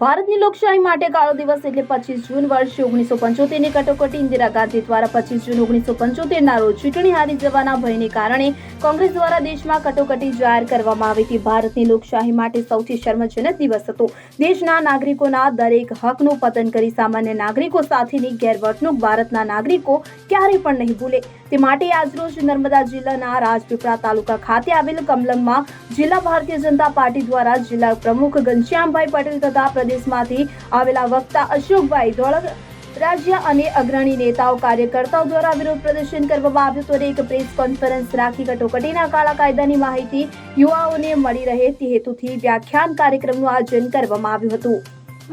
ભારતની લોકશાહી માટે કાળો દિવસ એટલે પચીસ જૂન વર્ષ ઓગણીસો પંચોતેરની કટોકટી. ઇન્દિરા ગાંધી દ્વારા પચીસ જૂન ઓગણીસો પંચોતેરના રોજ ચૂંટણી હારી જવાના ભયને કારણે કોંગ્રેસ દ્વારા દેશમાં કટોકટી જાહેર કરવામાં આવી હતી. ભારતની લોકશાહી માટે સૌથી શર્મજનક દિવસ હતો. દેશના નાગરિકોના દરેક હકનું પતન કરી સામાન્ય નાગરિકો સાથેની ગેરવર્તણૂક ભારતના નાગરિકો ક્યારેય પણ નહીં ભૂલે. તે માટે આજરોજ નર્મદા જિલ્લાના રાજપીપળા તાલુકા ખાતે આવેલ કમલમમાં જિલ્લા ભારતીય જનતા પાર્ટી દ્વારા જિલ્લા પ્રમુખ ઘનશ્યામભાઈ પટેલ તથા પ્રદેશમાંથી આવેલા વક્તા અશોકભાઈ ધોળક રાજ્ય અને અગ્રણી નેતાઓ કાર્યકર્તાઓ દ્વારા વિરોધ પ્રદર્શન કરવામાં આવ્યું હતું એક પ્રેસ કોન્ફરન્સ રાખી કટોકટીના કાળા કાયદાની માહિતી યુવાઓને મળી રહે તે હેતુથી વ્યાખ્યાન કાર્યક્રમનું આયોજન કરવામાં આવ્યું હતું.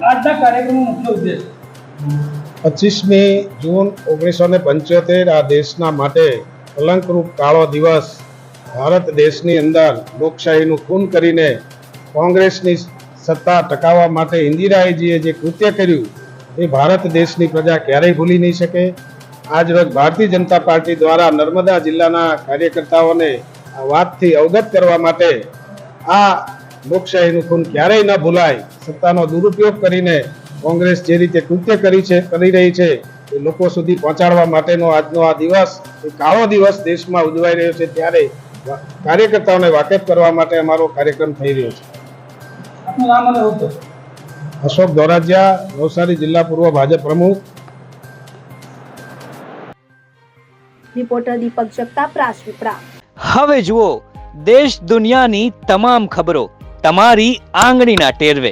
આજના કાર્યક્રમનો મુખ્ય ઉદ્દેશ પચીસમી જૂન ઓગણીસો ને પંચોતેર આ દેશના માટે કલંકરૂપ કાળો દિવસ ભારત દેશની અંદર લોકશાહીનું ખૂન કરીને કોંગ્રેસની સત્તા ટકાવવા માટે ઇન્દિરાજીએ જે કૃત્ય કર્યું, એ ભારત દેશની પ્રજા ક્યારેય ભૂલી નહીં શકે. આજરોજ ભારતીય જનતા પાર્ટી દ્વારા નર્મદા જિલ્લાના કાર્યકર્તાઓને આ વાતથી અવગત કરવા માટે આ લોકશાહીનું ખૂન ક્યારેય ન ભૂલાય. સત્તાનો દુરુપયોગ કરીને કોંગ્રેસ જે રીતે કૃત્ય કરી છે કરી રહી છે એ લોકો સુધી પહોંચાડવા માટેનો આજનો આ દિવસ એ કાળો દિવસ દેશમાં ઉજવાઈ રહ્યો છે ત્યારે કાર્યકર્તાઓને વાકેફ કરવા માટે અમારો કાર્યક્રમ થઈ રહ્યો છે. અશોક દોરાજિયા નવસારી જિલ્લા પૂર્વ ભાજપ પ્રમુખ. રિપોર્ટર દીપક જગતાપ રાજપીપળા. હવે જુઓ દેશ દુનિયાની તમામ ખબરો તમારી આંગળીના ટેરવે.